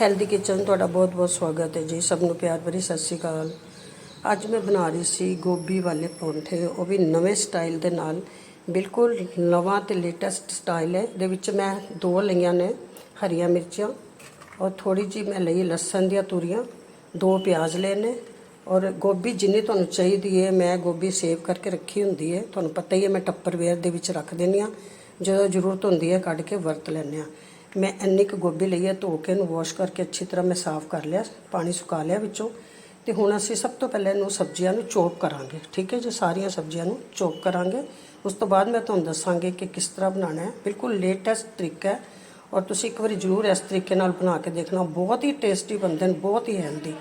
Healthy kitchen ਤੁਹਾਡਾ ਬਹੁਤ-ਬਹੁਤ ਸਵਾਗਤ ਹੈ ਜੀ, ਸਭ ਨੂੰ ਪਿਆਰ ਭਰੀ ਸਤਿ ਸ਼੍ਰੀ ਅਕਾਲ। ਅੱਜ ਮੈਂ ਬਣਾ ਰਹੀ ਸੀ ਗੋਭੀ ਵਾਲੇ ਪਰੌਂਠੇ, ਉਹ ਵੀ ਨਵੇਂ ਸਟਾਈਲ ਦੇ ਨਾਲ। ਬਿਲਕੁਲ ਨਵਾਂ ਤੇ ਲੇਟੈਸਟ ਸਟਾਈਲ ਹੈ ਦੇ ਵਿੱਚ ਮੈਂ ਦੋ ਲਈਆਂ ਨੇ, ਹਰੀਆਂ ਮਿਰਚਾਂ ਔਰ ਥੋੜੀ ਜੀ ਮੈਂ ਲਈ ਲਸਣ ਦੀਆਂ ਤੁਰੀਆਂ, ਦੋ ਪਿਆਜ਼ ਲਏ ਨੇ। ਔਰ ਗੋਭੀ ਜਿੰਨੀ ਤੁਹਾਨੂੰ ਚਾਹੀਦੀ ਹੈ, ਮੈਂ ਗੋਭੀ ਸੇਵ ਕਰਕੇ ਰੱਖੀ ਹੁੰਦੀ ਹੈ। ਤੁਹਾਨੂੰ ਪਤਾ ਹੀ ਹੈ, ਮੈਂ ਟੱਪਰਵੇਅਰ ਦੇ ਵਿੱਚ ਰੱਖ ਦਿੰਦੀ ਹਾਂ, ਜਦੋਂ ਜ਼ਰੂਰਤ ਹੁੰਦੀ ਹੈ ਕੱਢ ਕੇ ਵਰਤ ਲੈਂਦੇ ਹਾਂ। ਮੈਂ ਇੰਨੀ ਕੁ ਗੋਭੀ ਲਈ ਹੈ, ਧੋ ਕੇ ਇਹਨੂੰ ਵਾਸ਼ ਕਰਕੇ ਅੱਛੀ ਤਰ੍ਹਾਂ ਮੈਂ ਸਾਫ਼ ਕਰ ਲਿਆ, ਪਾਣੀ ਸੁਕਾ ਲਿਆ ਵਿੱਚੋਂ। ਤੇ ਹੁਣ ਅਸੀਂ ਸਭ ਤੋਂ ਪਹਿਲਾਂ ਇਹਨੂੰ ਸਬਜ਼ੀਆਂ ਨੂੰ ਚੋਪ ਕਰਾਂਗੇ, ਠੀਕ ਹੈ ਜੀ? ਸਾਰੀਆਂ ਸਬਜ਼ੀਆਂ ਨੂੰ ਚੋਪ ਕਰਾਂਗੇ। ਉਸ ਤੋਂ ਬਾਅਦ ਮੈਂ ਤੁਹਾਨੂੰ ਦੱਸਾਂਗੀ ਕਿ ਕਿਸ ਤਰ੍ਹਾਂ ਬਣਾਉਣਾ ਹੈ। ਬਿਲਕੁਲ ਲੇਟੈਸਟ ਤਰੀਕਾ ਹੈ ਔਰ ਤੁਸੀਂ ਇੱਕ ਵਾਰੀ ਜ਼ਰੂਰ ਇਸ ਤਰੀਕੇ ਨਾਲ ਬਣਾ ਕੇ ਦੇਖਣਾ। ਬਹੁਤ ਹੀ ਟੇਸਟੀ ਬਣਦੇ ਨੇ, ਬਹੁਤ ਹੀ ਹੈਲਦੀ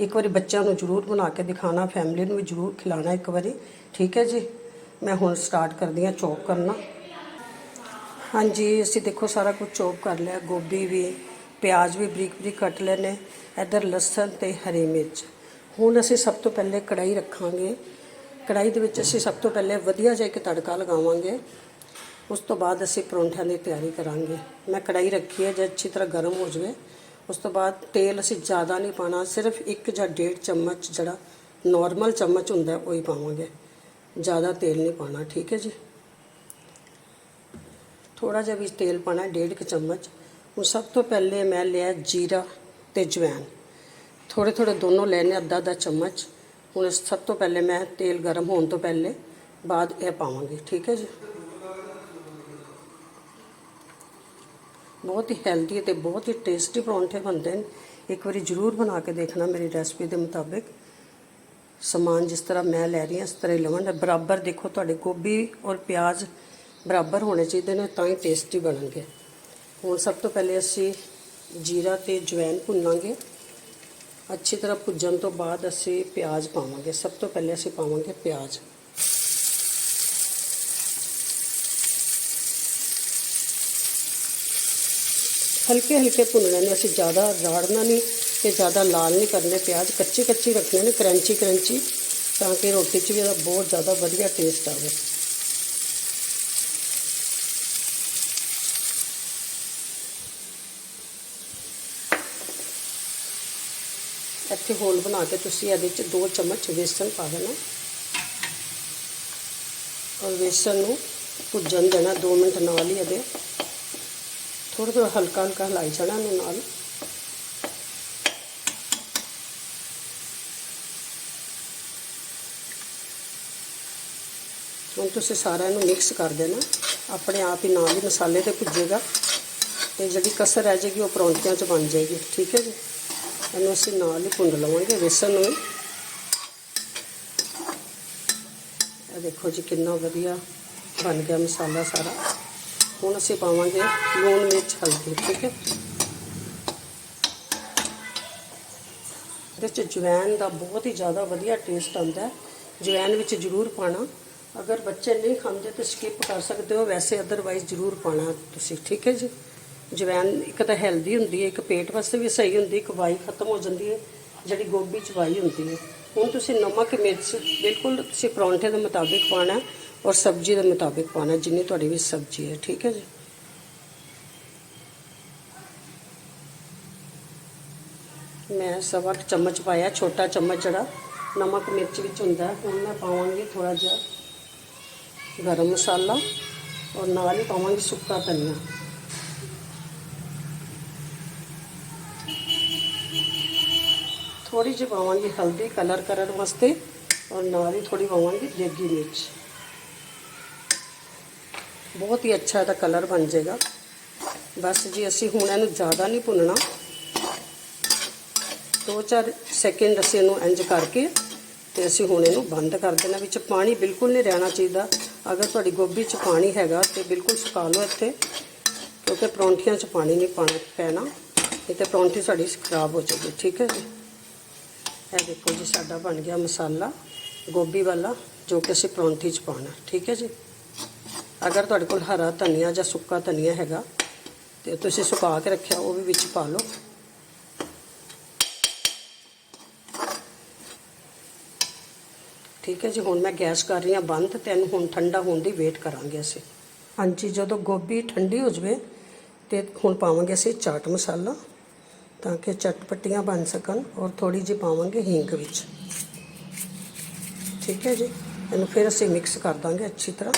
ਇੱਕ ਵਾਰੀ ਬੱਚਿਆਂ ਨੂੰ ਜ਼ਰੂਰ ਬਣਾ ਕੇ ਦਿਖਾਣਾ ਫੈਮਿਲੀ ਨੂੰ ਵੀ ਜ਼ਰੂਰ ਖਿਲਾਣਾ ਇੱਕ ਵਾਰੀ, ਠੀਕ ਹੈ ਜੀ? ਮੈਂ ਹੁਣ ਸਟਾਰਟ ਕਰਦੀ ਹਾਂ ਚੋਪ ਕਰਨਾ। ਹਾਂਜੀ, ਅਸੀਂ ਦੇਖੋ ਸਾਰਾ ਕੁਝ ਚੋਪ ਕਰ ਲਿਆ, ਗੋਭੀ ਵੀ, ਪਿਆਜ਼ ਵੀ ਬਰੀਕ ਬਰੀਕ ਕੱਟ ਲਏ ਨੇ ਇੱਧਰ ਲਸਣ ਤੇ ਹਰੀ ਮਿਰਚ। ਹੁਣ ਅਸੀਂ ਸਭ ਤੋਂ ਪਹਿਲੇ ਕੜਾਈ ਰੱਖਾਂਗੇ। ਕੜਾਈ ਦੇ ਵਿੱਚ ਅਸੀਂ ਸਭ ਤੋਂ ਪਹਿਲੇ ਵਧੀਆ ਜਿਹਾ ਇੱਕ ਤੜਕਾ ਲਗਾਵਾਂਗੇ। ਉਸ ਤੋਂ ਬਾਅਦ ਅਸੀਂ ਪਰੌਂਠਿਆਂ ਦੀ ਤਿਆਰੀ ਕਰਾਂਗੇ। ਮੈਂ ਕੜਾਈ ਰੱਖੀ ਹੈ, ਜੇ ਅੱਛੀ ਤਰ੍ਹਾਂ ਗਰਮ ਹੋ ਜਾਵੇ। ਉਸ ਤੋਂ ਬਾਅਦ ਤੇਲ ਅਸੀਂ ਜ਼ਿਆਦਾ ਨਹੀਂ ਪਾਣਾ ਸਿਰਫ ਇੱਕ ਜਾਂ ਡੇਢ ਚਮਚ ਜਿਹੜਾ ਨਾਰਮਲ ਚਮਚ ਹੁੰਦਾ, ਉਹ ਹੀ ਪਾਵਾਂਗੇ। ਜ਼ਿਆਦਾ ਤੇਲ ਨਹੀਂ ਪਾਣਾ ਠੀਕ ਹੈ ਜੀ? ਥੋੜਾ ਜਿਹਾ ਵੀ ਤੇਲ ਪਾਣਾ ਡੇਢ ਕੁ ਚਮਚ। ਹੁਣ ਸਭ ਤੋਂ ਪਹਿਲੇ ਮੈਂ ਲਿਆ ਜੀਰਾ ਤੇ ਜਵੈਨ ਥੋੜੇ ਥੋੜੇ ਦੋਨੋਂ ਲੈਣੇ ਅੱਧਾ ਅੱਧਾ ਚਮਚ। ਹੁਣ ਸਭ ਤੋਂ ਪਹਿਲੇ ਮੈਂ ਤੇਲ ਗਰਮ ਹੋਣ ਤੋਂ ਪਹਿਲੇ ਬਾਅਦ ਇਹ ਪਾਵਾਂਗੀ, ਠੀਕ ਹੈ ਜੀ? ਬਹੁਤ ਹੀ ਹੈਲਦੀ ਤੇ ਬਹੁਤ ਹੀ ਟੇਸਟੀ ਪਰੌਂਠੇ ਬਣਦੇ ਨੇ। ਇੱਕ ਵਾਰੀ ਜ਼ਰੂਰ ਬਣਾ ਕੇ ਦੇਖਣਾ ਮੇਰੀ ਰੈਸਪੀ ਦੇ ਮੁਤਾਬਿਕ। ਸਮਾਨ ਜਿਸ ਤਰ੍ਹਾਂ ਮੈਂ ਲੈ ਰਹੀ ਹਾਂ, ਇਸ ਤਰ੍ਹਾਂ ਹੀ ਲਵਣ ਬਰਾਬਰ ਦੇਖੋ, ਤੁਹਾਡੇ ਗੋਭੀ ਔਰ ਪਿਆਜ਼ ਬਰਾਬਰ ਹੋਣੇ ਚਾਹੀਦੇ ਨੇ, ਤਾਂ ਹੀ ਟੇਸਟੀ ਬਣਨਗੇ। ਹੁਣ ਸਭ ਤੋਂ ਪਹਿਲੇ ਅਸੀਂ ਜੀਰਾ ਤੇ ਜਵੈਨ ਭੁੰਨਾਂਗੇ। ਅੱਛੀ ਤਰ੍ਹਾਂ ਭੁੱਜਣ ਤੋਂ ਬਾਅਦ ਅਸੀਂ ਪਿਆਜ਼ ਪਾਵਾਂਗੇ। ਸਭ ਤੋਂ ਪਹਿਲੇ ਅਸੀਂ ਪਾਵਾਂਗੇ ਪਿਆਜ਼। ਹਲਕੇ ਹਲਕੇ ਭੁੰਨਣੇ ਨੇ, ਅਸੀਂ ਜ਼ਿਆਦਾ ਰਾੜਨਾ ਨਹੀਂ ਤੇ ਜ਼ਿਆਦਾ ਲਾਲ ਨਹੀਂ ਕਰਨੇ ਪਿਆਜ਼। ਕੱਚੇ ਕੱਚੇ ਰੱਖਣੇ ਨੇ ਕਰੰਚੀ ਕਰੰਚੀ ਤਾਂ ਕਿ ਰੋਟੀ 'ਚ ਵੀ ਇਹਦਾ ਬਹੁਤ ਜ਼ਿਆਦਾ ਵਧੀਆ ਟੇਸਟ ਆਵੇ। ਇੱਥੇ ਹੋਲ ਬਣਾ ਕੇ ਤੁਸੀਂ ਇਹਦੇ ਵਿੱਚ 2 ਚਮਚ ਵੇਸਣ ਪਾ ਦੇਣਾ। ਔਰ ਵੇਸਣ ਨੂੰ ਭੁੱਜਣ ਦੇਣਾ 2 ਮਿੰਟ ਨਾਲ ਹੀ ਇਹਦੇ। ਥੋੜਾ ਥੋੜਾ ਹਲਕਾ ਹਲਕਾ ਹਿਲਾਈ ਜਾਣਾ ਇਹਨੂੰ ਨਾਲ। ਹੁਣ ਤੁਸੀਂ ਸਾਰਾ ਇਹਨੂੰ ਮਿਕਸ ਕਰ ਦੇਣਾ। ਆਪਣੇ ਆਪ ਹੀ ਨਾਲ ਹੀ ਮਸਾਲੇ ਤੇ ਭੁੱਜੇਗਾ। ਤੇ ਜਿਹੜੀ ਕਸਰ ਰਹਿ ਜਾਏਗੀ ਉਹ ਪਰੌਂਠਿਆਂ 'ਚ ਬਣ ਜਾਏਗੀ। ਠੀਕ ਹੈ ਜੀ? ਇਹਨੂੰ ਅਸੀਂ ਨਾਲ ਹੀ ਭੁੰਨ ਲਵਾਂਗੇ, ਵੇਸਣ ਨੂੰ ਇਹ ਦੇਖੋ ਜੀ ਕਿੰਨਾ ਵਧੀਆ ਬਣ ਗਿਆ ਮਸਾਲਾ ਸਾਰਾ। ਹੁਣ ਅਸੀਂ ਪਾਵਾਂਗੇ ਲੂਣ ਮਿਰਚ ਹਲਦੀ, ਠੀਕ ਹੈ। ਇਹਦੇ ਚ ਜਵੈਨ ਦਾ ਬਹੁਤ ਹੀ ਜ਼ਿਆਦਾ ਵਧੀਆ ਟੇਸਟ ਆਉਂਦਾ ਹੈ। ਜਵੈਨ ਵਿੱਚ ਜ਼ਰੂਰ ਪਾਣਾ। ਅਗਰ ਬੱਚੇ ਨਹੀਂ ਖਾਂਦੇ ਤਾਂ ਸਕਿਪ ਕਰ ਸਕਦੇ ਹੋ, ਵੈਸੇ ਅਦਰਵਾਈਜ਼ ਜ਼ਰੂਰ ਪਾਣਾ ਤੁਸੀਂ, ਠੀਕ ਹੈ ਜੀ। ਜਵੈਨ ਇੱਕ ਤਾਂ ਹੈਲਦੀ ਹੁੰਦੀ ਹੈ, ਇੱਕ ਪੇਟ ਵਾਸਤੇ ਵੀ ਸਹੀ ਹੁੰਦੀ ਇੱਕ ਵਾਈ ਖਤਮ ਹੋ ਜਾਂਦੀ ਹੈ, ਜਿਹੜੀ ਗੋਭੀ ਚ ਵਾਈ ਹੁੰਦੀ ਹੈ। ਹੁਣ ਤੁਸੀਂ ਨਮਕ, ਮਿਰਚ ਬਿਲਕੁਲ ਤੁਸੀਂ ਪਰੌਂਠੇ ਦੇ ਮੁਤਾਬਿਕ ਪਾਣਾ ਔਰ ਸਬਜ਼ੀ ਦੇ ਮੁਤਾਬਿਕ ਪਾਣਾ ਜਿੰਨੀ ਤੁਹਾਡੀ ਵੀ ਸਬਜ਼ੀ ਹੈ, ਠੀਕ ਹੈ ਜੀ? ਮੈਂ ਸਵਾ ਕੁ ਚਮਚ ਪਾਇਆ, ਛੋਟਾ ਚਮਚ ਜਿਹੜਾ ਨਮਕ, ਮਿਰਚ ਵਿੱਚ ਹੁੰਦਾ। ਹੁਣ ਮੈਂ ਪਾਵਾਂਗੀ ਥੋੜਾ ਜਿਹਾ ਗਰਮ ਮਸਾਲਾ ਔਰ ਨਾਲ ਹੀ ਪਾਵਾਂਗੀ ਸੁੱਕਾ ਧਨੀਆ। ਥੋੜੀ ਜਿਹੀ ਪਾਵਾਂਗੀ ਹਲਦੀ ਕਲਰ ਕਰਨ ਵਾਸਤੇ ਔਰ ਨਾਲ ਹੀ ਥੋੜੀ ਪਾਵਾਂਗੀ ਦੇਗੀ ਮਿਰਚ ਬਹੁਤ ਹੀ ਅੱਛਾ ਇਹਦਾ ਕਲਰ ਬਣ ਜਾਏਗਾ ਬਸ ਜੀ ਅਸੀਂ ਹੁਣ ਇਹਨੂੰ ਜ਼ਿਆਦਾ ਨਹੀਂ ਭੁੰਨਣਾ 2-4 ਸੈਕਿੰਡ ਅਸੀਂ ਇਹਨੂੰ ਇੰਜ ਕਰਕੇ ਤੇ ਅਸੀਂ ਹੁਣ ਇਹਨੂੰ ਬੰਦ ਕਰ ਦੇਣਾ ਵਿੱਚ ਪਾਣੀ ਬਿਲਕੁਲ ਨਹੀਂ ਰਹਿਣਾ ਚਾਹੀਦਾ ਅਗਰ ਤੁਹਾਡੀ ਗੋਭੀ 'ਚ ਪਾਣੀ ਹੈਗਾ ਤੇ ਬਿਲਕੁਲ ਸੁਕਾ ਲਓ ਇੱਥੇ ਕਿਉਂਕਿ ਪਰੌਂਠੀਆਂ 'ਚ ਪਾਣੀ ਨਹੀਂ ਪਾਣਾ ਪੈਣਾ ਨਹੀਂ ਤੇ ਪਰੌਂਠੀ ਸਾਡੀ ਖਰਾਬ ਹੋ ਜਾਏਗੀ ਠੀਕ ਹੈ ਜੀ ਇਹ ਦੇਖੋ ਜੀ ਸਾਡਾ ਬਣ ਗਿਆ ਮਸਾਲਾ ਗੋਭੀ ਵਾਲਾ, ਜੋ ਕਿ ਅਸੀਂ ਪਰੌਂਠੀ 'ਚ ਪਾਉਣਾ, ਠੀਕ ਹੈ ਜੀ? ਅਗਰ ਤੁਹਾਡੇ ਕੋਲ ਹਰਾ ਧਨੀਆ ਜਾਂ ਸੁੱਕਾ ਧਨੀਆ ਹੈਗਾ, ਤੇ ਤੁਸੀਂ ਸੁਕਾ ਕੇ ਰੱਖਿਆ, ਉਹ ਵੀ ਵਿੱਚ ਪਾ ਲਓ। ਠੀਕ ਹੈ ਜੀ, ਹੁਣ ਮੈਂ ਗੈਸ ਕਰ ਰਹੀ ਹਾਂ ਬੰਦ, ਤੇ ਇਹਨੂੰ ਹੁਣ ਠੰਡਾ ਹੋਣ ਦੀ ਵੇਟ ਕਰਾਂਗੇ ਅਸੀਂ। ਹਾਂਜੀ, ਜਦੋਂ ਗੋਭੀ ਠੰਡੀ ਹੋ ਜਵੇ, ਤੇ ਹੁਣ ਪਾਵਾਂਗੇ ਅਸੀਂ ਚਾਟ ਮਸਾਲਾ। ਤਾਂ ਕਿ ਚਟਪਟੀਆਂ ਬਣ ਸਕਣ ਔਰ ਥੋੜੀ ਜਿਹੀ ਪਾਵਾਂਗੇ ਹਿੰਗ ਵਿੱਚ। ਠੀਕ ਹੈ ਜੀ? ਇਹਨੂੰ ਫਿਰ ਅਸੀਂ ਮਿਕਸ ਕਰ ਦਾਂਗੇ ਅੱਛੀ ਤਰ੍ਹਾਂ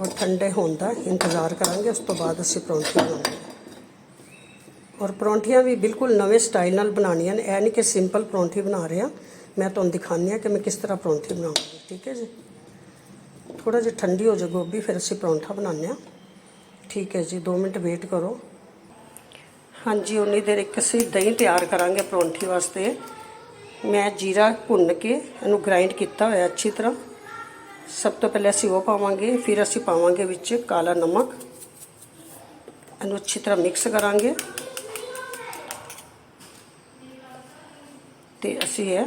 ਔਰ ਠੰਡੇ ਹੋਣ ਦਾ ਇੰਤਜ਼ਾਰ ਕਰਾਂਗੇ। ਉਸ ਤੋਂ ਬਾਅਦ ਅਸੀਂ ਪਰੌਂਠੀਆਂ ਬਣਾਵਾਂਗੇ। ਔਰ ਪਰੌਂਠੀਆਂ ਵੀ ਬਿਲਕੁਲ ਨਵੇਂ ਸਟਾਈਲ ਨਾਲ ਬਣਾਉਣੀਆਂ ਨੇ। ਇਹ ਨਹੀਂ ਕਿ ਸਿੰਪਲ ਪਰੌਂਠੀ ਬਣਾ ਰਹੇ ਹਾਂ। ਮੈਂ ਤੁਹਾਨੂੰ ਦਿਖਾਉਂਦੀ ਹਾਂ ਕਿ ਮੈਂ ਕਿਸ ਤਰ੍ਹਾਂ ਪਰੌਂਠੀ ਬਣਾਉਂਗੀ ਠੀਕ ਹੈ ਜੀ? ਥੋੜਾ ਜਿਹਾ ਠੰਡੀ ਹੋ ਜਾ ਗੋਭੀ, ਫਿਰ ਅਸੀਂ ਪਰੌਂਠਾ ਬਣਾਉਂਦੇ ਹਾਂ। ਠੀਕ ਹੈ ਜੀ 2 ਮਿੰਟ ਵੇਟ ਕਰੋ। ਹਾਂਜੀ, ਉਨੀ ਦੇਰ ਇੱਕ ਅਸੀਂ ਦਹੀਂ ਤਿਆਰ ਕਰਾਂਗੇ ਪਰੌਂਠੀ ਵਾਸਤੇ। ਮੈਂ ਜੀਰਾ ਭੁੰਨ ਕੇ ਇਹਨੂੰ ਗ੍ਰਾਈਂਡ ਕੀਤਾ ਹੋਇਆ ਅੱਛੀ ਤਰ੍ਹਾਂ। ਸਭ ਤੋਂ ਪਹਿਲੇ ਅਸੀਂ ਉਹ ਪਾਵਾਂਗੇ, ਫਿਰ ਅਸੀਂ ਪਾਵਾਂਗੇ ਵਿੱਚ ਕਾਲਾ ਨਮਕ। ਇਹਨੂੰ ਅੱਛੀ ਤਰ੍ਹਾਂ ਮਿਕਸ ਕਰਾਂਗੇ। ਤੇ ਅਸੀਂ ਇਹ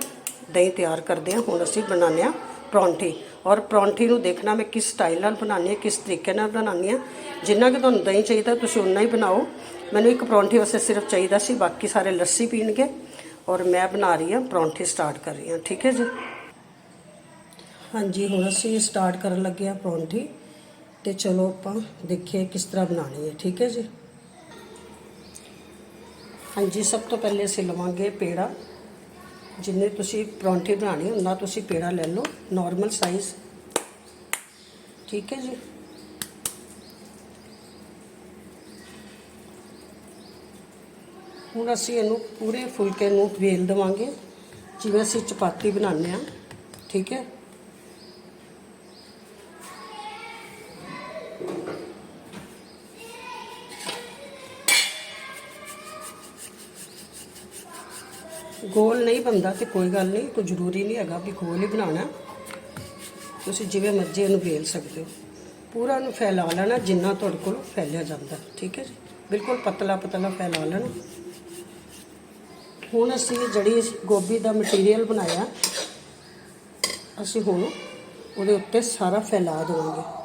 ਦਹੀਂ ਤਿਆਰ ਕਰਦੇ ਹਾਂ, ਹੁਣ ਅਸੀਂ ਬਣਾਉਂਦੇ ਹਾਂ ਪਰੌਂਠੀ। ਔਰ ਪਰੌਂਠੀ ਨੂੰ ਦੇਖਣਾ ਮੈਂ ਕਿਸ ਸਟਾਈਲ ਨਾਲ ਬਣਾਉਣੀ ਹੈ, ਕਿਸ ਤਰੀਕੇ ਨਾਲ ਬਣਾਉਣੀ ਹੈ। ਜਿੰਨਾ ਕਿ ਤੁਹਾਨੂੰ ਦਹੀਂ ਚਾਹੀਦਾ, ਤੁਸੀਂ ਉਨਾ ਹੀ ਬਣਾਓ। ਮੈਨੂੰ ਇੱਕ ਪਰੌਂਠੀ ਵਾਸਤੇ ਸਿਰਫ ਚਾਹੀਦਾ ਸੀ, ਬਾਕੀ ਸਾਰੇ ਲੱਸੀ ਪੀਣਗੇ। ਔਰ ਮੈਂ ਬਣਾ ਰਹੀ ਹਾਂ, ਪਰੌਂਠੀ ਸਟਾਰਟ ਕਰ ਰਹੀ ਹਾਂ, ਠੀਕ ਹੈ ਜੀ? ਹਾਂਜੀ, ਹੁਣ ਅਸੀਂ ਸਟਾਰਟ ਕਰਨ ਲੱਗੇ ਹਾਂ ਪਰੌਂਠੀ। ਤੇ ਚਲੋ ਆਪਾਂ ਦੇਖੀਏ ਕਿਸ ਤਰ੍ਹਾਂ ਬਣਾਉਣੀ ਹੈ, ਠੀਕ ਹੈ ਜੀ? ਹਾਂਜੀ, ਸਭ ਤੋਂ ਪਹਿਲੇ ਅਸੀਂ ਲਵਾਂਗੇ ਪੇੜਾ। ਜਿੰਨੇ ਤੁਸੀਂ ਪਰੌਂਠੇ ਬਣਾਣੀ ਹੁੰਦਾ ਤੁਸੀਂ ਪੇੜਾ ਲੈ ਲਓ ਨਾਰਮਲ ਸਾਈਜ਼ ਠੀਕ ਹੈ ਜੀ? ਹੁਣ ਅਸੀਂ ਇਹਨੂੰ ਪੂਰੇ ਫੁਲਕੇ ਨੂੰ ਵੇਲ ਦੇਵਾਂਗੇ, ਜਿਵੇਂ ਅਸੀਂ ਚਪਾਤੀ ਬਣਾਉਂਦੇ ਆ ਠੀਕ ਹੈ? ਗੋਲ ਨਹੀਂ ਬੰਦਾ ਤੇ ਕੋਈ ਗੱਲ ਨਹੀਂ, ਕੋਈ ਜ਼ਰੂਰੀ ਨਹੀਂ ਹੈਗਾ ਵੀ ਗੋਲ ਹੀ ਬਣਾਉਣਾ। ਤੁਸੀਂ ਜਿਵੇਂ ਮਰਜ਼ੀ ਇਹਨੂੰ ਵੇਲ ਸਕਦੇ ਹੋ। ਪੂਰਾ ਨੂੰ ਫੈਲਾ ਲੈਣਾ, ਜਿੰਨਾ ਤੁਹਾਡੇ ਕੋਲ ਫੈਲਿਆ ਜਾਂਦਾ, ਠੀਕ ਹੈ ਜੀ? ਬਿਲਕੁਲ ਪਤਲਾ ਪਤਲਾ ਫੈਲਾ ਲੈਣਾ। ਹੁਣ ਅਸੀਂ ਜਿਹੜੀ ਗੋਭੀ ਦਾ ਮਟੀਰੀਅਲ ਬਣਾਇਆ, ਅਸੀਂ ਹੁਣ ਉਹਦੇ ਉੱਤੇ ਸਾਰਾ ਫੈਲਾ ਦੇਵਾਂਗੇ।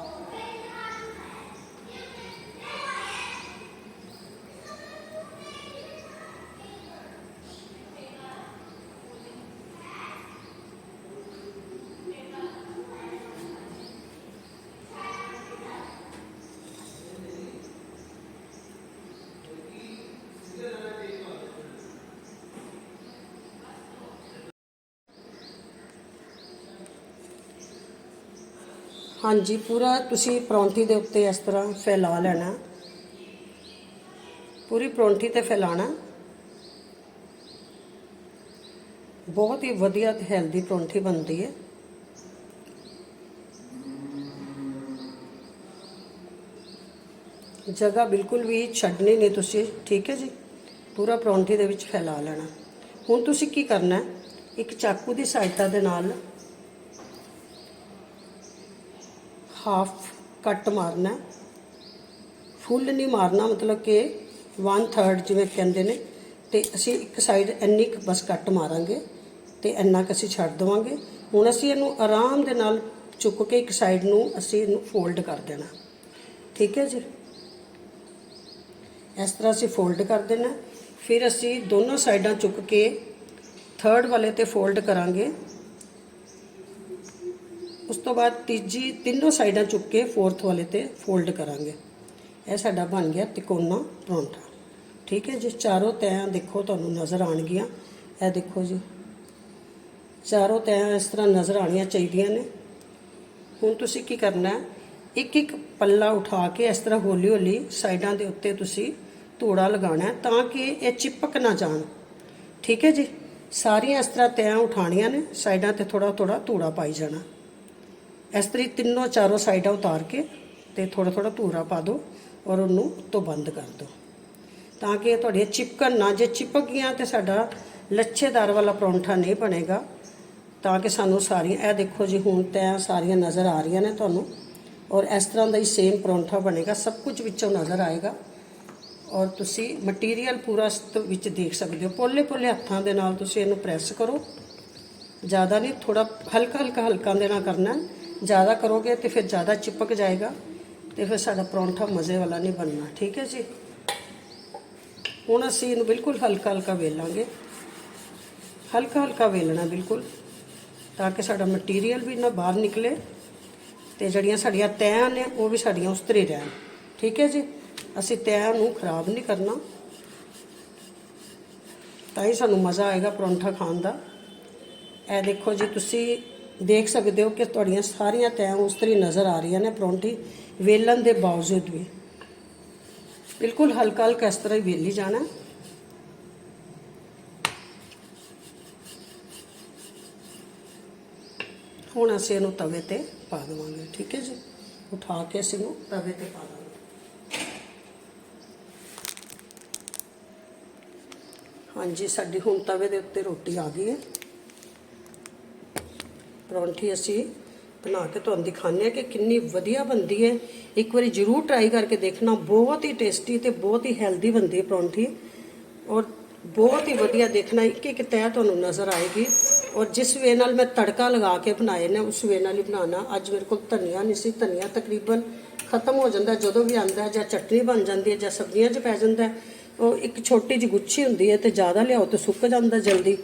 ਹਾਂਜੀ, ਪੂਰਾ ਤੁਸੀਂ ਪਰੌਂਠੀ ਦੇ ਉੱਤੇ ਇਸ ਤਰ੍ਹਾਂ ਫੈਲਾ ਲੈਣਾ। ਪੂਰੀ ਪਰੌਂਠੀ ਤੇ ਫੈਲਾਣਾ। ਬਹੁਤ ਹੀ ਵਧੀਆ ਤੇ ਹੈਲਦੀ ਪਰੌਂਠੀ ਬਣਦੀ ਹੈ। ਜਗ੍ਹਾ ਬਿਲਕੁਲ ਵੀ ਛੱਡਣੀ ਨਹੀਂ ਤੁਸੀਂ, ਠੀਕ ਹੈ ਜੀ? ਪੂਰਾ ਪਰੌਂਠੀ ਦੇ ਵਿੱਚ ਫੈਲਾ ਲੈਣਾ। ਹੁਣ ਤੁਸੀਂ ਕੀ ਕਰਨਾ ਇੱਕ ਚਾਕੂ ਦੀ ਸਹਾਇਤਾ ਦੇ ਨਾਲ ਹਾਫ ਕੱਟ ਮਾਰਨਾ ਫੁੱਲ ਨਹੀਂ ਮਾਰਨਾ, ਮਤਲਬ ਕਿ 1/3 ਜਿਵੇਂ ਕਹਿੰਦੇ ਨੇ, ਤੇ ਅਸੀਂ ਇੱਕ ਸਾਈਡ ਇੰਨੀ ਕੁ ਬਸ ਕੱਟ ਮਾਰਾਂਗੇ ਤੇ ਇੰਨਾ ਕੁ ਅਸੀਂ ਛੱਡ ਦੇਵਾਂਗੇ। ਹੁਣ ਅਸੀਂ ਇਹਨੂੰ ਆਰਾਮ ਦੇ ਨਾਲ ਚੁੱਕ ਕੇ ਇੱਕ ਸਾਈਡ ਨੂੰ ਅਸੀਂ ਇਹਨੂੰ ਫੋਲਡ ਕਰ ਦੇਣਾ। ਠੀਕ ਹੈ ਜੀ? ਇਸ ਤਰ੍ਹਾਂ ਅਸੀਂ ਫੋਲਡ ਕਰ ਦੇਣਾ। ਫਿਰ ਅਸੀਂ ਦੋਨੋਂ ਸਾਈਡਾਂ ਚੁੱਕ ਕੇ ਥਰਡ ਵਾਲੇ ਤੇ ਫੋਲਡ ਕਰਾਂਗੇ। ਉਸ ਤੋਂ ਬਾਅਦ ਤੀਜੀ ਤਿੰਨੋਂ ਸਾਈਡਾਂ ਚੁੱਕ ਕੇ ਫੋਰਥ ਵਾਲੇ ਤੇ ਫੋਲਡ ਕਰਾਂਗੇ। ਇਹ ਸਾਡਾ ਬਣ ਗਿਆ ਤਿਕੋਣਾ ਪਰੌਂਠਾ। ਠੀਕ ਹੈ ਜੀ, ਚਾਰੋਂ ਤੈਆਂ ਦੇਖੋ ਤੁਹਾਨੂੰ ਨਜ਼ਰ ਆਣਗੀਆਂ ਇਹ ਦੇਖੋ ਜੀ, ਚਾਰੋਂ ਤੈਆਂ ਇਸ ਤਰ੍ਹਾਂ ਨਜ਼ਰ ਆਣੀਆਂ ਚਾਹੀਦੀਆਂ ਨੇ। ਹੁਣ ਤੁਸੀਂ ਕੀ ਕਰਨਾ ਹੈ? ਇੱਕ ਇੱਕ ਪੱਲਾ ਉਠਾ ਕੇ ਇਸ ਤਰ੍ਹਾਂ ਹੌਲੀ ਹੌਲੀ ਸਾਈਡਾਂ ਦੇ ਉੱਤੇ ਤੁਸੀਂ ਧੂੜਾ ਲਗਾਉਣਾ ਤਾਂ ਕਿ ਇਹ ਚਿਪਕ ਨਾ ਜਾਣ। ਠੀਕ ਹੈ ਜੀ, ਸਾਰੀਆਂ ਇਸ ਤਰ੍ਹਾਂ ਤੈਆਂ ਉਠਾਣੀਆਂ ਨੇ, ਸਾਈਡਾਂ ਤੇ ਥੋੜਾ ਥੋੜਾ ਧੂੜਾ ਪਾਈ ਜਾਣਾ। ਇਸ ਤਰੀ ਤਿੰਨੋਂ ਚਾਰੋਂ ਸਾਈਡਾਂ ਉਤਾਰ ਕੇ ਤੇ ਥੋੜਾ ਥੋੜਾ ਧੂਰਾ ਪਾ ਦਿਓ ਔਰ ਉਹਨੂੰ ਤੋਂ ਬੰਦ ਕਰ ਦਿਓ। ਤਾਂ ਕਿ ਇਹ ਤੁਹਾਡੀਆਂ ਚਿਪਕਣ ਨਾ, ਜੇ ਚਿਪਕ ਗਈਆਂ ਤੇ ਸਾਡਾ ਲੱਛੇਦਾਰ ਵਾਲਾ ਪਰੌਂਠਾ ਨਹੀਂ ਬਣੇਗਾ, ਤਾਂ ਕਿ ਸਾਨੂੰ ਸਾਰੀਆਂ, ਇਹ ਦੇਖੋ ਜੀ ਹੁਣ ਤੈਂ ਸਾਰੀਆਂ ਨਜ਼ਰ ਆ ਰਹੀਆਂ ਨੇ ਤੁਹਾਨੂੰ, ਔਰ ਇਸ ਤਰ੍ਹਾਂ ਦਾ ਹੀ ਸੇਮ ਪਰੌਂਠਾ ਬਣੇਗਾ, ਸਭ ਕੁਝ ਵਿੱਚੋਂ ਨਜ਼ਰ ਆਏਗਾ। ਔਰ ਤੁਸੀਂ ਮਟੀਰੀਅਲ ਪੂਰਾ ਵਿੱਚ ਦੇਖ ਸਕਦੇ ਹੋ। ਪੋਲੇ ਪੋਲੇ ਹੱਥਾਂ ਦੇ ਨਾਲ ਤੁਸੀਂ ਇਹਨੂੰ ਪ੍ਰੈਸ ਕਰੋ। ਜ਼ਿਆਦਾ ਨਹੀਂ ਥੋੜਾ ਹਲਕਾ ਹਲਕਾ ਹਲਕਾ ਦੇ ਨਾਲ ਕਰਨਾ ਜ਼ਿਆਦਾ ਕਰੋਗੇ ਤੇ ਫਿਰ ਜ਼ਿਆਦਾ ਚਿਪਕ ਜਾਏਗਾ ਤੇ ਫਿਰ ਸਾਡਾ ਪਰੌਂਠਾ ਮਜ਼ੇ ਵਾਲਾ ਨਹੀਂ ਬਣਨਾ, ਠੀਕ ਹੈ ਜੀ? ਹੁਣ ਅਸੀਂ ਇਹਨੂੰ ਬਿਲਕੁਲ ਹਲਕਾ ਹਲਕਾ ਵੇਲਾਂਗੇ। ਹਲਕਾ ਹਲਕਾ ਵੇਲਣਾ ਬਿਲਕੁਲ, ਤਾਂ ਕਿ ਸਾਡਾ ਮਟੀਰੀਅਲ ਵੀ ਨਾ ਬਾਹਰ ਨਿਕਲੇ ਤੇ ਜਿਹੜੀਆਂ ਸਾਡੀਆਂ ਤੈਆਂ ਨੇ ਉਹ ਵੀ ਸਾਡੀਆਂ ਉਸਤਰੀ ਰਹਿਣ, ਠੀਕ ਹੈ ਜੀ? ਅਸੀਂ ਤੈਆਂ ਨੂੰ ਖਰਾਬ ਨਹੀਂ ਕਰਨਾ। ਤਾਂ ਹੀ ਸਾਨੂੰ ਮਜ਼ਾ ਆਏਗਾ ਪਰੌਂਠਾ ਖਾਣ ਦਾ। ਇਹ ਦੇਖੋ ਜੀ, ਤੁਸੀਂ ਦੇਖ ਸਕਦੇ ਹੋ ਕਿ ਤੁਹਾਡੀਆਂ ਸਾਰੀਆਂ ਤੈਂ ਉਸ ਤਰੀ ਨਜ਼ਰ ਆ ਰਹੀਆਂ ਨੇ ਪਰੌਂਠੀ ਵੇਲਣ ਦੇ ਬਾਵਜੂਦ ਵੀ। ਬਿਲਕੁਲ ਹਲਕਾ ਹਲਕਾ ਇਸ ਤਰ੍ਹਾਂ ਹੀ ਵੇਲੀ ਜਾਣਾ। ਹੁਣ ਅਸੀਂ ਇਹਨੂੰ ਤਵੇ ਤੇ ਪਾ ਦੇਵਾਂਗੇ, ਠੀਕ ਹੈ ਜੀ? ਉਠਾ ਕੇ ਅਸੀਂ ਨੂੰ ਤਵੇ ਤੇ ਪਾ ਦਾਂਗੇ ਹਾਂਜੀ, ਸਾਡੀ ਹੁਣ ਤਵੇ ਦੇ ਉੱਤੇ ਰੋਟੀ ਆ ਗਈ ਹੈ। ਪਰੌਂਠੀ ਅਸੀਂ ਬਣਾ ਕੇ ਤੁਹਾਨੂੰ ਦਿਖਾਉਂਦੇ ਹਾਂ ਕਿ ਕਿੰਨੀ ਵਧੀਆ ਬਣਦੀ ਹੈ। ਇੱਕ ਵਾਰੀ ਜ਼ਰੂਰ ਟਰਾਈ ਕਰਕੇ ਦੇਖਣਾ। ਬਹੁਤ ਹੀ ਟੇਸਟੀ ਤੇ ਬਹੁਤ ਹੀ ਹੈਲਦੀ ਬਣਦੀ ਹੈ ਪਰੌਂਠੀ। ਔਰ ਬਹੁਤ ਹੀ ਵਧੀਆ ਦੇਖਣਾ। ਇੱਕ ਇੱਕ ਤਹਿ ਤੁਹਾਨੂੰ ਨਜ਼ਰ ਆਏਗੀ। ਔਰ ਜਿਸ ਵੇ ਨਾਲ ਮੈਂ ਤੜਕਾ ਲਗਾ ਕੇ ਬਣਾਏ ਨੇ, ਉਸ ਵੇ ਨਾਲ ਹੀ ਬਣਾਉਣਾ। ਅੱਜ ਮੇਰੇ ਕੋਲ ਧਨੀਆ ਨਹੀਂ ਸੀ। ਧਨੀਆ ਤਕਰੀਬਨ ਖਤਮ ਹੋ ਜਾਂਦਾ। ਜਦੋਂ ਵੀ ਆਂਦਾ ਜਾਂ ਚਟਨੀ ਬਣ ਜਾਂਦੀ ਹੈ ਜਾਂ ਸਬਜ਼ੀਆਂ 'ਚ ਪੈ ਜਾਂਦਾ ਉਹ ਇੱਕ ਛੋਟੀ ਜਿਹੀ ਗੁੱਛੀ ਹੁੰਦੀ ਹੈ ਤੇ ਜ਼ਿਆਦਾ ਲਿਆਓ ਤੇ ਸੁੱਕ ਜਾਂਦਾ ਜਲਦੀ।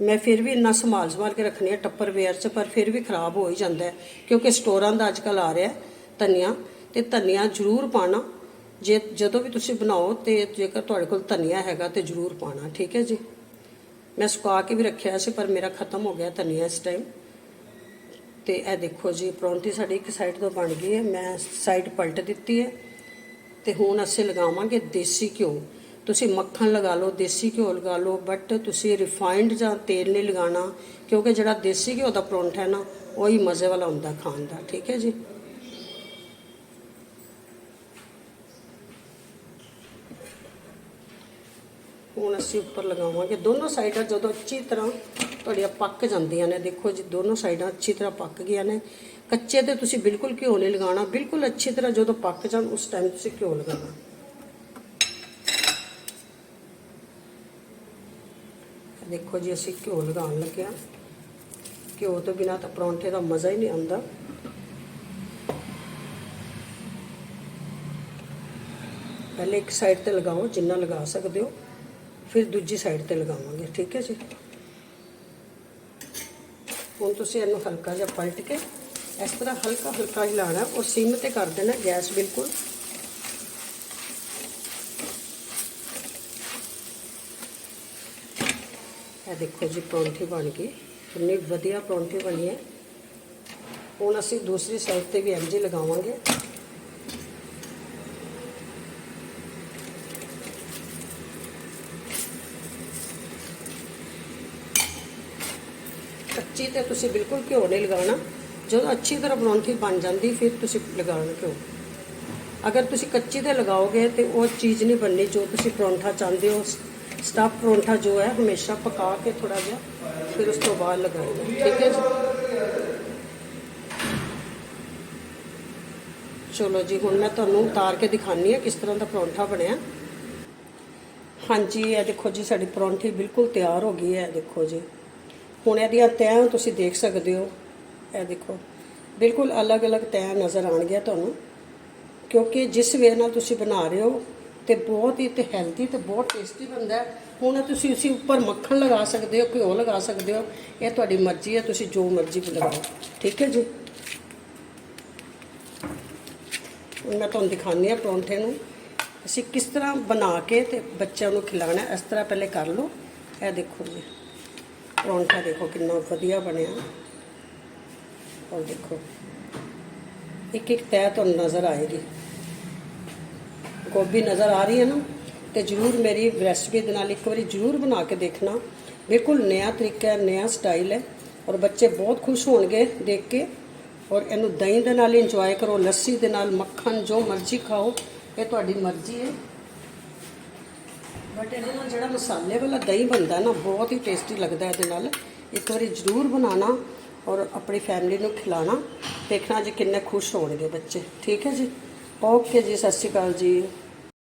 ਮੈਂ ਫਿਰ ਵੀ ਇੰਨਾ ਸੰਭਾਲ ਸੰਭਾਲ ਕੇ ਰੱਖਣੀ ਹੈ ਟੱਪਰ ਵੇਅਰ 'ਚ, ਪਰ ਫਿਰ ਵੀ ਖਰਾਬ ਹੋ ਹੀ ਜਾਂਦਾ ਹੈ, ਕਿਉਂਕਿ ਸਟੋਰਾਂ ਦਾ ਅੱਜਕੱਲ ਆ ਰਿਹਾ ਧਨੀਆ, ਤੇ ਧਨੀਆ ਜ਼ਰੂਰ ਪਾਣਾ ਜੇ, ਜਦੋਂ ਵੀ ਤੁਸੀਂ ਬਣਾਓ, ਤੇ ਜੇਕਰ ਤੁਹਾਡੇ ਕੋਲ ਧਨੀਆ ਹੈਗਾ, ਤੇ ਜ਼ਰੂਰ ਪਾਣਾ ਠੀਕ ਹੈ ਜੀ? ਮੈਂ ਸੁਕਾ ਕੇ ਵੀ ਰੱਖਿਆ ਸੀ, ਪਰ ਮੇਰਾ ਖਤਮ ਹੋ ਗਿਆ ਧਨੀਆ ਇਸ ਟਾਈਮ ਤੇ ਇਹ ਦੇਖੋ ਜੀ, ਪਰੌਂਠੀ ਸਾਡੀ ਇੱਕ ਸਾਈਡ ਤੋਂ ਬਣ ਗਈ ਹੈ, ਮੈਂ ਸਾਈਡ ਪਲਟ ਦਿੱਤੀ ਹੈ, ਤੇ ਹੁਣ ਅਸੀਂ ਲਗਾਵਾਂਗੇ ਦੇਸੀ ਘਿਓ। ਤੁਸੀਂ ਮੱਖਣ ਲਗਾ ਲਓ, ਦੇਸੀ ਘਿਓ ਲਗਾ ਲਓ ਬਟ ਤੁਸੀਂ ਰਿਫਾਈਨਡ ਜਾਂ ਤੇਲ ਨਹੀਂ ਲਗਾਉਣਾ, ਕਿਉਂਕਿ ਜਿਹੜਾ ਦੇਸੀ ਘਿਓ ਦਾ ਪਰੌਂਠਾ ਹੈ ਨਾ, ਉਹੀ ਮਜ਼ੇ ਵਾਲਾ ਹੁੰਦਾ ਖਾਣ ਦਾ, ਠੀਕ ਹੈ ਜੀ? ਹੁਣ ਅਸੀਂ ਉੱਪਰ ਲਗਾਵਾਂਗੇ। ਦੋਨੋਂ ਸਾਈਡਾਂ ਜਦੋਂ ਅੱਛੀ ਤਰ੍ਹਾਂ ਤੁਹਾਡੀਆਂ ਪੱਕ ਜਾਂਦੀਆਂ ਨੇ, ਦੇਖੋ ਜੀ, ਦੋਨੋਂ ਸਾਈਡਾਂ ਅੱਛੀ ਤਰ੍ਹਾਂ ਪੱਕ ਗਈਆਂ ਨੇ। ਕੱਚੇ ਤੇ ਤੁਸੀਂ ਬਿਲਕੁਲ ਘਿਓ ਨਹੀਂ ਲਗਾਉਣਾ, ਬਿਲਕੁਲ ਅੱਛੀ ਤਰ੍ਹਾਂ ਜਦੋਂ ਪੱਕ ਜਾਣ, ਉਸ ਟਾਈਮ ਤੁਸੀਂ ਘਿਓ ਲਗਾਉਣਾ। ਦੇਖੋ ਜੀ, ਅਸੀਂ ਘਿਓ ਲਗਾਉਣ ਲੱਗੇ ਹਾਂ। ਘਿਓ ਤੋਂ ਬਿਨਾ ਤਾਂ ਪਰੌਂਠੇ ਦਾ ਮਜ਼ਾ ਹੀ ਨਹੀਂ ਆਉਂਦਾ। ਪਹਿਲੇ ਇੱਕ ਸਾਈਡ ਤੇ ਲਗਾਓ, ਜਿੰਨਾ ਲਗਾ ਸਕਦੇ ਹੋ। ਫਿਰ ਦੂਜੀ ਸਾਈਡ ਤੇ ਲਗਾਵਾਂਗੇ, ਠੀਕ ਹੈ ਜੀ? ਹੁਣ ਤੁਸੀਂ ਇਹਨੂੰ ਹਲਕਾ ਜਿਹਾ ਪਲਟ ਕੇ, ਇਸ ਤਰ੍ਹਾਂ ਹਲਕਾ ਹਲਕਾ ਹਿਲਾਣਾ ਔਰ ਸਿਮ ਤੇ ਕਰ ਦੇਣਾ, ਗੈਸ ਬਿਲਕੁਲ। ਦੇਖੋ ਜੀ ਪਰੌਂਠੀ ਬਣ ਗਈ ਕਿੰਨੀ ਵਧੀਆ ਪਰੌਂਠੀ ਬਣੀ ਹੈ ਹੁਣ ਅਸੀਂ ਦੂਸਰੀ ਸਾਈਡ ਤੇ ਵੀ ਇੰਜ ਹੀ ਲਗਾਵਾਂਗੇ। ਕੱਚੀ ਤੇ ਤੁਸੀਂ ਬਿਲਕੁਲ ਘਿਓ ਨਹੀਂ ਲਗਾਉਣਾ। ਜਦੋਂ ਅੱਛੀ ਤਰ੍ਹਾਂ ਪਰੌਂਠੀ ਬਣ ਜਾਂਦੀ, ਫਿਰ ਤੁਸੀਂ ਲਗਾਉਣਾ ਘਿਓ। ਅਗਰ ਤੁਸੀਂ ਕੱਚੀ ਤੇ ਲਗਾਓਗੇ ਤੇ ਉਹ ਚੀਜ਼ ਨਹੀਂ ਬਣਨੀ ਜੋ ਤੁਸੀਂ ਪਰੌਂਠਾ ਚਾਹੁੰਦੇ ਹੋ ਸਟਫ ਪਰੌਂਠਾ ਜੋ ਹੈ ਹਮੇਸ਼ਾ ਪਕਾ ਕੇ ਥੋੜਾ ਜਿਹਾ, ਫਿਰ ਉਸ ਤੋਂ ਬਾਅਦ ਲਗਾਉਣਾ ਠੀਕ ਹੈ ਜੀ? ਚਲੋ ਜੀ, ਹੁਣ ਮੈਂ ਤੁਹਾਨੂੰ ਉਤਾਰ ਕੇ ਦਿਖਾਣੀ ਹੈ ਕਿਸ ਤਰ੍ਹਾਂ ਦਾ ਪਰੌਂਠਾ ਬਣਿਆ। ਹਾਂਜੀ, ਇਹ ਦੇਖੋ ਜੀ, ਸਾਡੀ ਪਰੌਂਠੀ ਬਿਲਕੁਲ ਤਿਆਰ ਹੋ ਗਈ ਹੈ ਦੇਖੋ ਜੀ। ਹੁਣ ਇਹਦੀਆਂ ਤੈਆਂ ਤੁਸੀਂ ਦੇਖ ਸਕਦੇ ਹੋ। ਇਹ ਦੇਖੋ, ਬਿਲਕੁਲ ਅਲੱਗ-ਅਲੱਗ ਤੈਆਂ ਨਜ਼ਰ ਆਣਗੀਆਂ ਤੁਹਾਨੂੰ, ਕਿਉਂਕਿ ਜਿਸ ਵੇ ਨਾਲ ਤੁਸੀਂ ਬਣਾ ਰਹੇ ਹੋ ਤੇ ਬਹੁਤ ਹੀ ਤੇ ਹੈਲਦੀ ਤੇ ਬਹੁਤ ਟੇਸਟੀ ਬਣਦਾ ਹੁਣ ਤੁਸੀਂ ਉਸੇ ਉੱਪਰ ਮੱਖਣ ਲਗਾ ਸਕਦੇ ਹੋ, ਘਿਓ ਲਗਾ ਸਕਦੇ ਹੋ। ਇਹ ਤੁਹਾਡੀ ਮਰਜ਼ੀ ਹੈ, ਤੁਸੀਂ ਜੋ ਮਰਜ਼ੀ ਲਗਾਓ ਠੀਕ ਹੈ ਜੀ? ਹੁਣ ਮੈਂ ਤੁਹਾਨੂੰ ਦਿਖਾਉਂਦੀ ਹਾਂ ਪਰੌਂਠੇ ਨੂੰ। ਅਸੀਂ ਕਿਸ ਤਰ੍ਹਾਂ ਬਣਾ ਕੇ ਤੇ ਬੱਚਿਆਂ ਨੂੰ ਖਿਲਾਣਾ ਇਸ ਤਰ੍ਹਾਂ ਪਹਿਲੇ ਕਰ ਲਓ। ਇਹ ਦੇਖੋ ਜੀ, ਪਰੌਂਠਾ ਦੇਖੋ ਕਿੰਨਾ ਵਧੀਆ ਬਣਿਆ। ਔਰ ਦੇਖੋ ਇੱਕ ਇੱਕ ਤਹਿ ਤੁਹਾਨੂੰ ਨਜ਼ਰ ਆਏਗੀ। ਗੋਭੀ ਨਜ਼ਰ ਆ ਰਹੀ ਹੈ ਨਾ, ਤੇ ਜਰੂਰ ਮੇਰੀ ਰੈਸਪੀ ਦੇ ਨਾਲ ਇੱਕ ਵਾਰੀ ਜਰੂਰ ਬਣਾ ਕੇ ਦੇਖਣਾ। ਬਿਲਕੁਲ ਨਵਾਂ ਤਰੀਕਾ ਹੈ, ਨਵਾਂ ਸਟਾਈਲ ਹੈ ਔਰ ਬੱਚੇ ਬਹੁਤ ਖੁਸ਼ ਹੋਣਗੇ ਦੇਖ ਕੇ। ਔਰ ਇਹਨੂੰ ਦਹੀਂ ਦੇ ਨਾਲ ਇੰਜੋਏ ਕਰੋ, ਲੱਸੀ ਦੇ ਨਾਲ, ਮੱਖਣ, ਜੋ ਮਰਜ਼ੀ ਖਾਓ, ਇਹ ਤੁਹਾਡੀ ਮਰਜ਼ੀ ਹੈ। ਬਟ ਇਹਦੇ ਨਾਲ ਜਿਹੜਾ ਮਸਾਲੇ ਵਾਲਾ ਦਹੀਂ ਬਣਦਾ ਨਾ, ਬਹੁਤ ਹੀ ਟੇਸਟੀ ਲੱਗਦਾ ਇਹਦੇ ਨਾਲ। ਇੱਕ ਵਾਰੀ ਜ਼ਰੂਰ ਬਣਾਉਣਾ ਔਰ ਆਪਣੀ ਫੈਮਿਲੀ ਨੂੰ ਖਿਲਾਣਾ, ਦੇਖਣਾ ਜੀ ਕਿੰਨੇ ਖੁਸ਼ ਹੋਣਗੇ ਬੱਚੇ। ਠੀਕ ਹੈ ਜੀ? ਓਕੇ ਜੀ, ਸਤਿ ਸ਼੍ਰੀ ਅਕਾਲ ਜੀ।